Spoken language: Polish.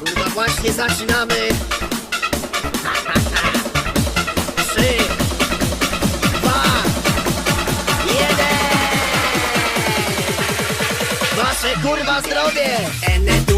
Kurwa, właśnie zaczynamy. Trzy, dwa, jeden. Wasze kurwa zdrowie! Ene